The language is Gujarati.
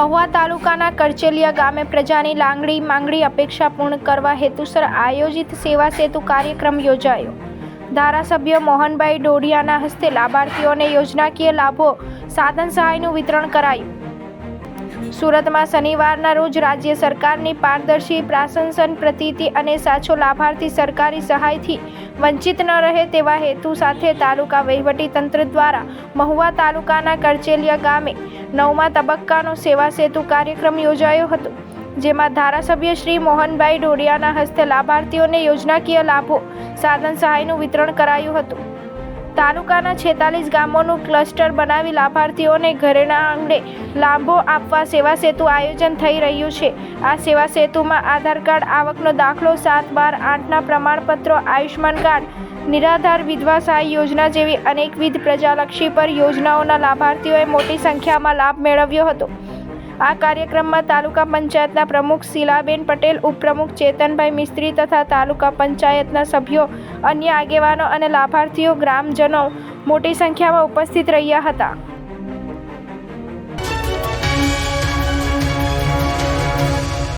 મહુવા તાલુકાના કરચેલિયા ગામે પ્રજાની લાંગડી માંગણી અપેક્ષા પૂર્ણ કરવા હેતુસર આયોજિત સેવા સેતુ કાર્યક્રમ યોજાયો. ધારાસભ્ય મોહનભાઈ ડોડિયાના હસ્તે લાભાર્થીઓને યોજનાકીય લાભો સાધન સહાયનું વિતરણ કરાયું. સુરતમાં શનિવારના રોજ રાજ્ય સરકારની પારદર્શી પ્રશાસન પ્રતીતિ અને સાચો લાભાર્થી સરકારી સહાયથી વંચિત ન રહે તેવા હેતુ સાથે તાલુકા વહીવટી તંત્ર દ્વારા મહુવા તાલુકાના કરચેલિયા ગામે નવમા તબક્કાનો સેવા સેતુ કાર્યક્રમ યોજાયો હતો, જેમાં ધારાસભ્ય શ્રી મોહનભાઈ ડોડિયાના હસ્તે લાભાર્થીઓને યોજનાકીય લાભો, સાધન સહાયનું વિતરણ કરાયું હતું. તાલુકાના છેતાલીસ ગામોનું ક્લસ્ટર બનાવી લાભાર્થીઓને ઘરેણા આંગણે લાભો આપવા સેવા સેતુ આયોજન થઈ રહ્યું છે. આ સેવા સેતુમાં આધાર કાર્ડ આવકનો દાખલો સાત બાર આઠના પ્રમાણપત્રો આયુષ્માન કાર્ડ, નિરાધાર વિધવા સહાય યોજના જેવી અનેકવિધ પ્રજાલક્ષી પર યોજનાઓના લાભાર્થીઓએ મોટી સંખ્યામાં લાભ મેળવ્યો હતો. આ કાર્યક્રમમાં તાલુકા પંચાયતના પ્રમુખ શીલાબેન પટેલ, ઉપપ્રમુખ ચેતનભાઈ મિસ્ત્રી તથા તાલુકા પંચાયતના સભ્યો, અન્ય આગેવાનો અને લાભાર્થીઓ, ગ્રામજનો મોટી સંખ્યામાં ઉપસ્થિત રહ્યા હતા.